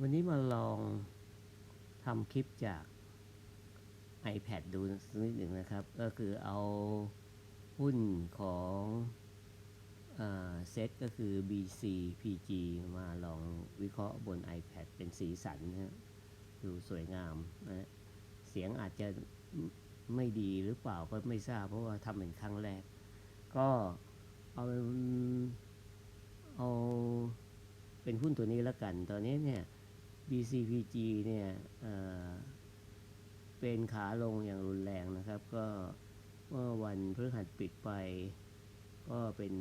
วันนี้มาลองทำคลิปจาก iPad ดูสักนิดหนึ่งนะครับ ก็คือเอาหุ้นของเซตก็คือ BC PG มาลองวิเคราะห์บน iPad เป็นสีสันนะดูสวยงามนะเสียงอาจจะไม่ดีหรือเปล่าก็ไม่ทราบเพราะว่าทำเป็นครั้งแรก ก็เอาเป็นเอาเป็นหุ้นตัวนี้แล้วกัน ตอนนี้เนี่ย BCPG เนี่ยเอ่อเป็นขาลงอย่างรุนแรงนะครับ ก็เมื่อวันพฤหัสปิดไป ก็เป็น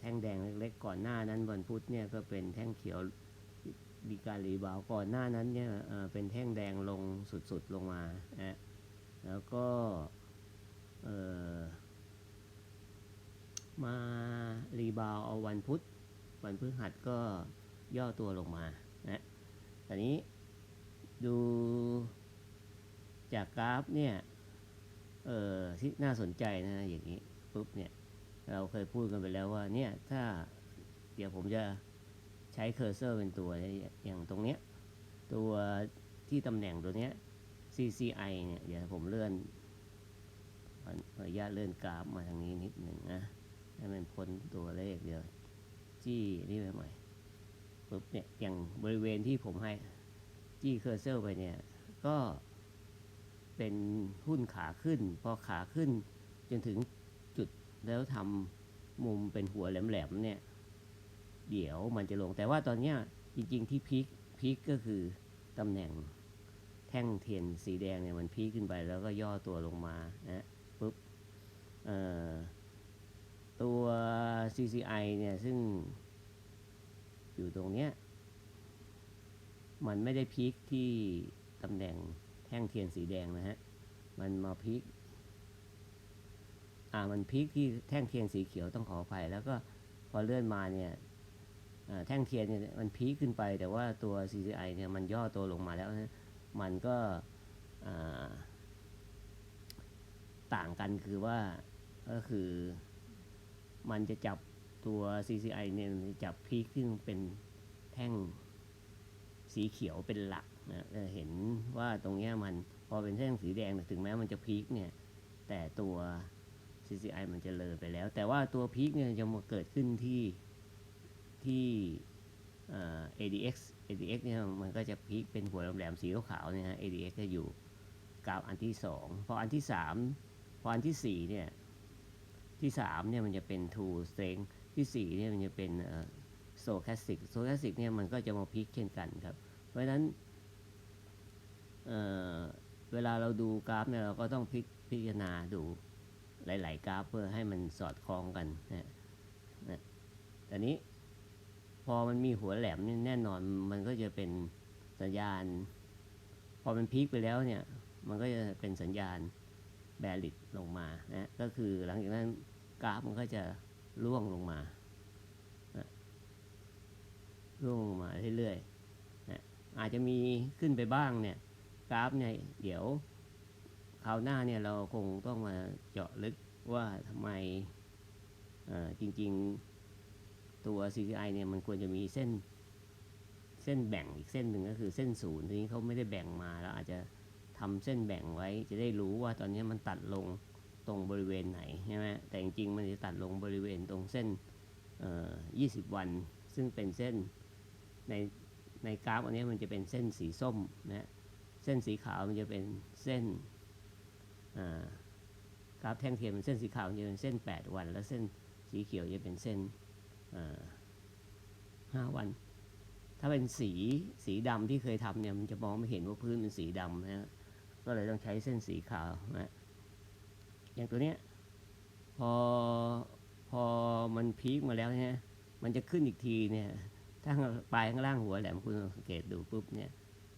แท่งแดงเล็กๆ ก่อนหน้านั้นวันพุธเนี่ยก็เป็นแท่งเขียวมีการรีบาวด์ก่อนหน้านั้นเนี่ยเป็นแท่งแดงลงสุดๆลงมานะแล้วก็มารีบาวด์เอาวันพุธวันพฤหัสก็ ย่อตัวลงมานะตอนนี้ดูจากกราฟเนี่ย เออที่น่าสนใจนะอย่างนี้ปุ๊บเนี่ยเราเคยพูดกันไปแล้วว่าเนี่ยถ้าเดี๋ยวผมจะใช้เคอร์เซอร์เป็นตัวอย่างตรงเนี้ยตัวที่ตำแหน่งตัวเนี้ย CCI เนี่ยเดี๋ยวผมเลื่อนขออนุญาตเลื่อนกราฟมาทางนี้นิดหนึ่งนะ ให้มันพ้นตัวเลขเดียวจี้นี่ไปใหม่ ปุ๊บเนี่ยอย่างบริเวณที่ผมให้จี้เคอร์เซอร์ไปเนี่ย ก็เป็นหุ้นขาขึ้น พอขาขึ้นจนถึงจุดแล้วทำมุมเป็นหัวแหลมๆเนี่ย เดี๋ยวมันจะลงแต่ว่าตอนเนี้ยจริงๆที่พีคพีคก็คือตำแหน่งแท่งเทียนสีแดงเนี่ยมันพีคขึ้นไปแล้วก็ย่อตัวลงมานะปุ๊บตัว CCI เนี่ยซึ่ง อยู่ตรงเนี้ย มันไม่ได้พีคที่ตำแหน่งแท่งเทียนสีแดงนะฮะ มันมาพีคอ่า มันพีคที่แท่งเทียนสีเขียวต้องขออภัยแล้วก็พอเลื่อนมาเนี่ยแท่งเทียนเนี่ยมันพีคขึ้นไป แต่ว่าตัว CCI เนี่ยมันย่อตัวลงมาแล้วนะมันก็ต่างกันคือว่าก็คือมันจะจับ ตัว CCI เนี่ยจับพีคซึ่งเป็นแท่งสีเขียวเป็นหลักนะจะเห็นว่าตรงนี้มันพอเป็นแท่งสีแดงถึงแม้มันจะพีคเนี่ย แต่ตัว CCI มันจะเลยไปแล้ว แต่ว่าตัวพีคเนี่ยจะมาเกิดขึ้นที่ที่ ADX ADX เนี่ยมันก็จะพีคเป็นหัวแหลมๆสีขาวเนี่ยฮะ ADX จะอยู่กราฟอันที่สองพออันที่สามพออันที่สี่เนี่ย ที่สามเนี่ยมันจะเป็น two strength ที่สี่เนี่ยมันจะเป็นเอ่อ stochastic stochastic เนี่ยมันก็จะมาพลิกเช่นกันครับ เพราะฉะนั้นเเวลาเราดูกราฟเนี่ยเราก็ต้องพิพจารณาดูหลาย ๆ กราฟเพื่อให้มันสอดคล้องกันนะนะแต่นี้พอมันมีหัวแหลมนี่แน่นอนมันก็จะเป็นสัญญาณ พอมันพีคไปแล้วเนี่ยมันก็จะเป็นสัญญาณแบริดลงมานะก็คือหลังจากนั้นกราฟมันก็จะ ร่วงลงมาร่วงลงมาเรื่อยๆนะอาจจะมีขึ้นไปบ้างเนี่ยกราฟเนี่ยเดี๋ยวคราวหน้าเนี่ยเราคงต้องมาเจาะลึกว่าทำไมจริงๆตัว CCI เนี่ยมันควรจะมีเส้นเส้นแบ่งอีกเส้นหนึ่งก็คือเส้นศูนย์ทีนี้เขาไม่ได้แบ่งมาแล้วอาจจะทำเส้นแบ่งไว้จะได้รู้ว่าตอนนี้มันตัดลง ตรงบริเวณไหนใช่ไหมแต่จริงๆมันจะตัดลงบริเวณตรงเส้นเอ่อ20วัน ซึ่งเป็นเส้นในในกราฟอันนี้มันจะเป็นเส้นสีส้มนะเส้นสีขาวมันจะเป็นเส้นกราฟแท่งเทียมเป็นเส้นสีขาวจะเป็นเส้น 8 วัน แล้วเส้นสีเขียวจะเป็นเส้นอ่า5วัน ถ้าเป็นสีสีดำที่เคยทำเนี่ยมันจะมองไม่เห็นว่าพื้นเป็นสีดำนะฮะก็เลยต้องใช้เส้นสีขาวนะ อย่างตัวเนี้ยพอพอมันพีคมาแล้วเนี่ยมันจะขึ้นอีกทีเนี่ยถ้าปลายข้างล่างหัวแหลมคุณสังเกตดูปุ๊บเนี่ย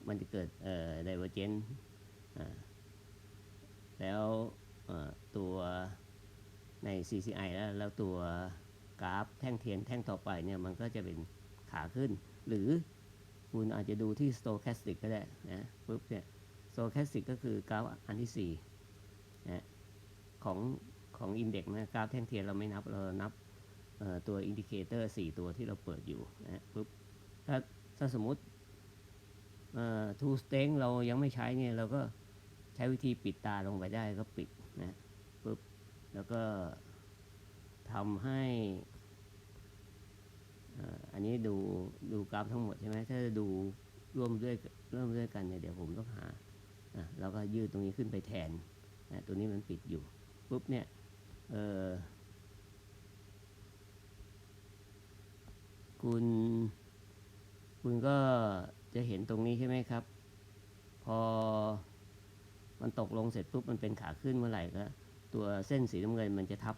มันจะเกิดเอ่อ divergence อ่าแล้วตัวใน CCI แล้วแล้วตัวกราฟแท่งเทียนแท่งต่อไปเนี่ยมันก็จะเป็นขาขึ้น หรือคุณอาจจะดูที่ stochastic ก็ได้นะปุ๊บเนี่ย stochastic ก็คือกราฟอันที่สี่นะ ของของอินเด็กนะกราฟแท่งเทียนเราไม่นับเรานับตัวอินดิเคเตอร์สี่ตัวที่เราเปิดอยู่นะปุ๊บถ้าถ้าสมมติเอ่อ two strength เรายังไม่ใช้เนี่ยเราก็ใช้วิธีปิดตาลงไปได้ก็ปิดนะปุ๊บแล้วก็ทำให้อ่ออันนี้ดูดูกราฟทั้งหมดใช่ไหมถ้าจะดูร่วมด้วยร่วมด้วยกันเนี่ยเดี๋ยวผมต้องหาอะเราก็ยืดตรงนี้ขึ้นไปแทนนะตัวนี้มันปิดอยู่ ปุ๊บเนี่ยคุณ คุณก็จะเห็นตรงนี้ใช่ไหมครับ พอมันตกลงเสร็จปุ๊บมันเป็นขาขึ้นเมื่อไหร่ก็ตัวเส้นสีน้ำเงินมันจะทับ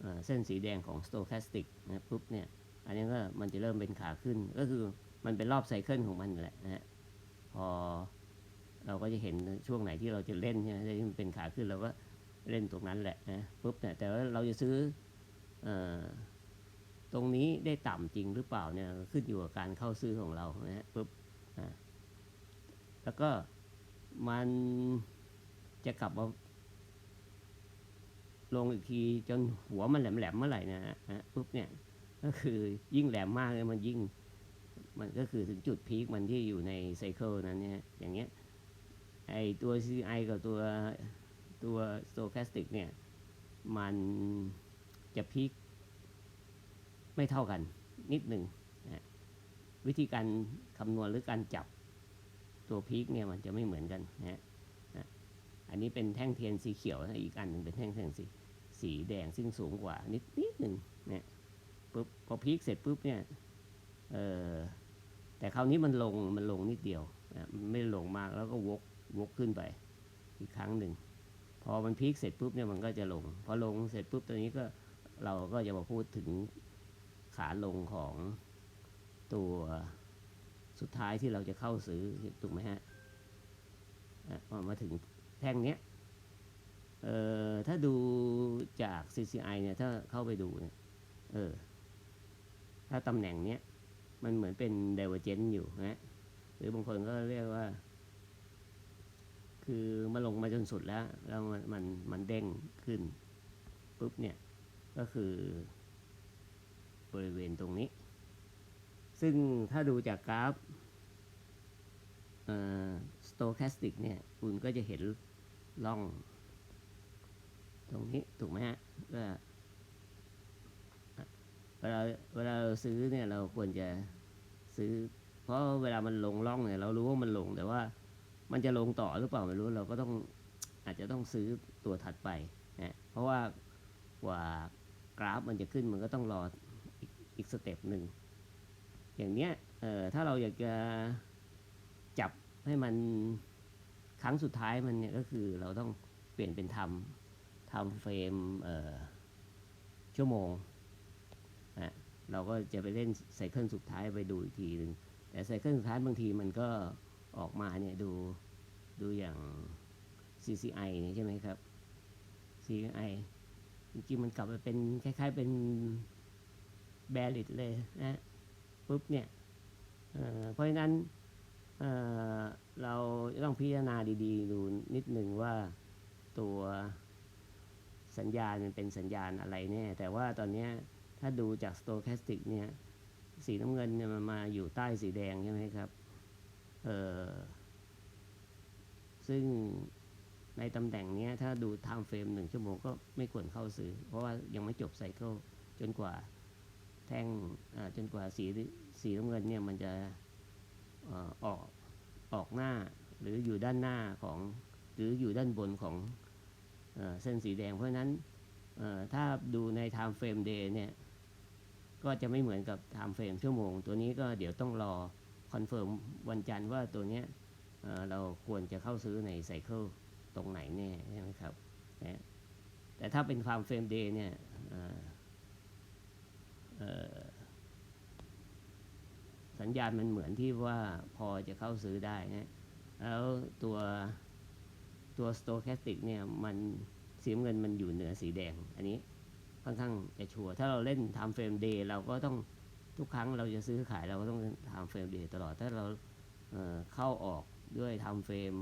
เเส้นสีแดงของ stochastic นะปุ๊บเนี่ยอันนี้ก็มันจะเริ่มเป็นขาขึ้นก็คือมันเป็นรอบไซเคิลของมันแหละนะฮะพอเราก็จะเห็นช่วงไหนที่เราจะเล่นใช่ไหมที่มันเป็นขาขึ้นเราก็ เล่นตรงนั้นแหละนะปุ๊บเนี่ยแต่ว่าเราจะซื้ออตรงนี้ได้ต่ำจริงหรือเปล่าเนี่ยขึ้นอยู่กับการเข้าซื้อของเรานะฮะปุ๊บอะแล้วก็มันจะกลับมาลงอีกทีจนหัวมันแหลมๆเมื่อไหร่นะฮะนะปุ๊บเนี่ยก็คือยิ่งแหลมมากเลยมันยิ่งมันก็คือถึงจุดพีคมันที่อยู่ในไซเคิลนั้นเนี่ยอย่างเงี้ยไอตัว CI กับตัว ตัว stochastic เนี่ย มันจะพีคไม่เท่ากันนิดหนึ่งนะวิธีการคำนวณหรือการจับตัวพีคเนี่ยมันจะไม่เหมือนกันนะฮะนะอันนี้เป็นแท่งเทียนสีเขียวนะอีกอันหนึ่งเป็นแท่งเทียนสีสีแดงซึ่งสูงกว่านิดนิดหนึ่งนะปุ๊บพอพีคเสร็จปุ๊บเนี่ยเออแต่คราวนี้มันลงมันลงนิดเดียวนะไม่ลงมากแล้วก็วกวกขึ้นไปอีกครั้งหนึ่ง พอมันพีคเสร็จปุ๊บเนี่ยมันก็จะลง พอลงเสร็จปุ๊บตัวนี้ก็เราก็จะมาพูดถึงขาลงของตัวสุดท้ายที่เราจะเข้าซื้อถูกไหมฮะอะพอมาถึงแท่งเนี้ยเอ่อถ้าดูจาก CCI เนี่ยถ้าเข้าไปดูเนี่ยเออถ้าตำแหน่งเนี้ยมันเหมือนเป็น divergent อยู่นะหรือบางคนก็เรียกว่า คือมาลงมาจนสุดแล้ว แล้วมันมันมันเด้งขึ้นปุ๊บเนี่ยก็คือบริเวณตรงนี้ ซึ่งถ้าดูจากกราฟเอ่อ stochastic เนี่ยคุณก็จะเห็นร่อง ตรงนี้ถูกไหมฮะว่าเวลาเวลาเราซื้อเนี่ยเราควรจะซื้อ เพราะเวลามันลงล่องเนี่ยเรารู้ว่ามันลงแต่ว่า มันจะลงต่อหรือเปล่าไม่รู้เราก็ต้องอาจจะต้องซื้อตัวถัดไปนะเพราะว่ากว่ากราฟมันจะขึ้นมันก็ต้องรออีกอีกสเต็ปหนึ่งอย่างเนี้ยเอ่อถ้าเราอยากจะจับให้มันครั้งสุดท้ายมันเนี่ยก็คือเราต้องเปลี่ยนเป็นทำทำเฟรมเอ่อชั่วโมงนะเราก็จะไปเล่นไซเคิลสุดท้ายไปดูอีกทีหนึ่งแต่ไซเคิลสุดท้ายบางทีมันก็ ออกมาเนี่ยดูดูอย่าง CCI เนี่ยใช่ไหมครับ CCI จริงๆมันกลับไปเป็นคล้าย ๆเป็นแบริตเลยนะปุ๊บเนี่ยเเพราะฉะนั้นเเราต้องพิจารณาดีๆ ดูนิดหนึ่งว่าตัวสัญญาณมันเป็นสัญญาณอะไรแน่ แต่ว่าตอนนี้ถ้าดูจาก stochastic เนี่ยสีน้ำเงินเนี่ยมันมาอยู่ใต้สีแดงใช่ไหมครับ ซึ่งในตำแหน่งนี้ถ้าดู time frame หนึ่งชั่วโมงก็ไม่ควรเข้าซื้อ เพราะว่ายังไม่จบไซเคิลจนกว่าแท่งจนกว่าสีสีน้ำเงินเนี่ยมันจะออกออกหน้าหรืออยู่ด้านหน้าของหรืออยู่ด้านบนของเอเส้นสีแดง เพราะนั้นถ้าดูใน time frame day เนี่ย ก็จะไม่เหมือนกับ time frame ชั่วโมง ตัวนี้ก็เดี๋ยวต้องรอ คอนเฟิร์มวันจันทร์ว่าตัวเนี้ยเเราควรจะเข้าซื้อในไซเคิลตรงไหนแน่ใช่ไหมครับนะแต่ถ้าเป็น time frame day เนี่ยสัญญาณมันเหมือนที่ว่าพอจะเข้าซื้อได้นะแล้วตัวตัว stochastic เนี่ยมันสีเงินมันอยู่เหนือสีแดง อันนี้ค่อนข้างจะชัวร์ถ้าเราเล่น time frame day เราก็ต้อง ทุกครั้งเราจะซื้อขายเราก็ต้อง time frame day ตลอด ถ้าเราเเข้าออกด้วย time frame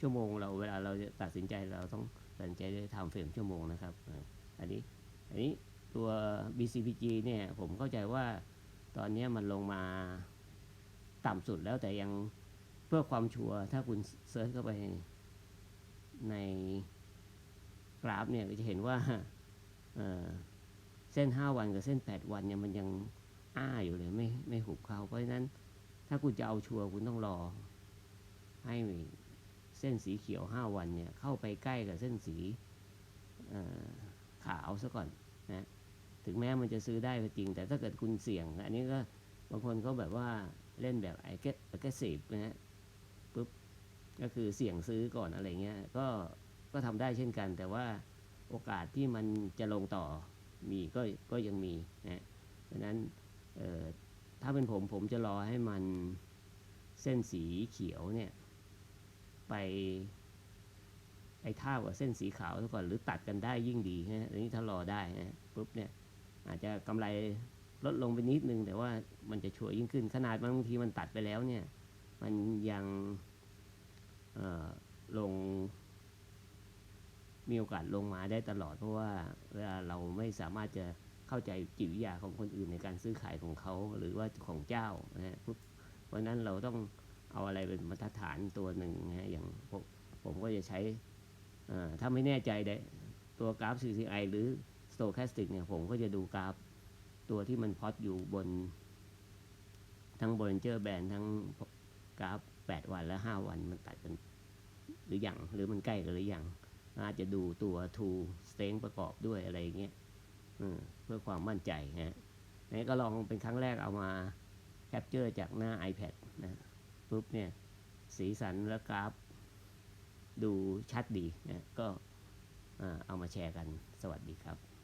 ชั่วโมง เราเวลาเราจะตัดสินใจเราต้องตัดสินใจด้วย time frame ชั่วโมงนะครับ อันนี้อันนี้ตัว BCPG เนี่ยผมเข้าใจว่าตอนนี้มันลงมาต่ำสุดแล้วแต่ยังเพื่อความชัวร์ถ้าคุณเซิร์ชเข้าไปในกราฟเนี่ยก็จะเห็นว่าเเส้น 5 วันกับเส้น 8 วันเนี่ยมันยัง อ้าอยู่เลยไม่ไม่หุบเข้าเพราะฉะนั้น ถ้าคุณจะเอาชัวร์คุณต้องรอ ให้เส้นสีเขียว5วันเนี่ยเข้าไปใกล้กับเส้นสีขาวซะก่อนนะถึงแม้มันจะซื้อได้ก็จริง แต่ถ้าเกิดคุณเสี่ยง อันนี้ก็บางคนก็แบบว่าเล่นแบบไอ้เก็ตไอ้เก็ตสีนะฮะปุ๊บก็คือเสี่ยงซื้อก่อนอะไรเงี้ยก็ก็ทำได้เช่นกัน แต่ว่าโอกาสที่มันจะลงต่อมีก็ก็ยังมีนะเพราะฉะนั้น ถ้าเป็นผมผมจะรอให้มันเส้นสีเขียวเนี่ย ไปไอ้ท่ากับเส้นสีขาวซะก่อนหรือตัดกันได้ยิ่งดีนะอันนี้ถ้ารอได้นะปุ๊บเนี่ยอาจจะกำไรลดลงไปนิดนึง แต่ว่ามันจะชัวร์ยิ่งขึ้นขนาดบางทีมันตัดไปแล้วเนี่ย มันยังลง มีโอกาสลงมาได้ตลอด เพราะว่าเวลาเราไม่สามารถจะ เข้าใจจิตวิทยาของคนอื่นในการซื้อขายของเขาหรือว่าของเจ้านะฮะปุ๊บเพราะนั้นเราต้องเอาอะไรเป็นมาตรฐานตัวหนึ่งนะฮะอย่างผมผมก็จะใช้ถ้าไม่แน่ใจได้ตัวกราฟ CCI หรือ Stochastic เนี่ยผมก็จะดูกราฟตัวที่มันพอตอยู่บน ทั้ง Bollinger Band ทั้งกราฟ 8 วันและ 5 วันมันตัดกันหรืออยังหรือมันใกล้กันหรืออยังอาจจะดูตัว two strength ประกอบด้วยอะไรอย่างเงี้ย เพื่อความมั่นใจฮะนี่ก็ลองเป็นครั้งแรกเอามาแคปเจอร์จากหน้า iPad นะปุ๊บเนี่ย สีสันและกราฟ ดูชัดดีนะก็เอามาแชร์กันสวัสดีครับ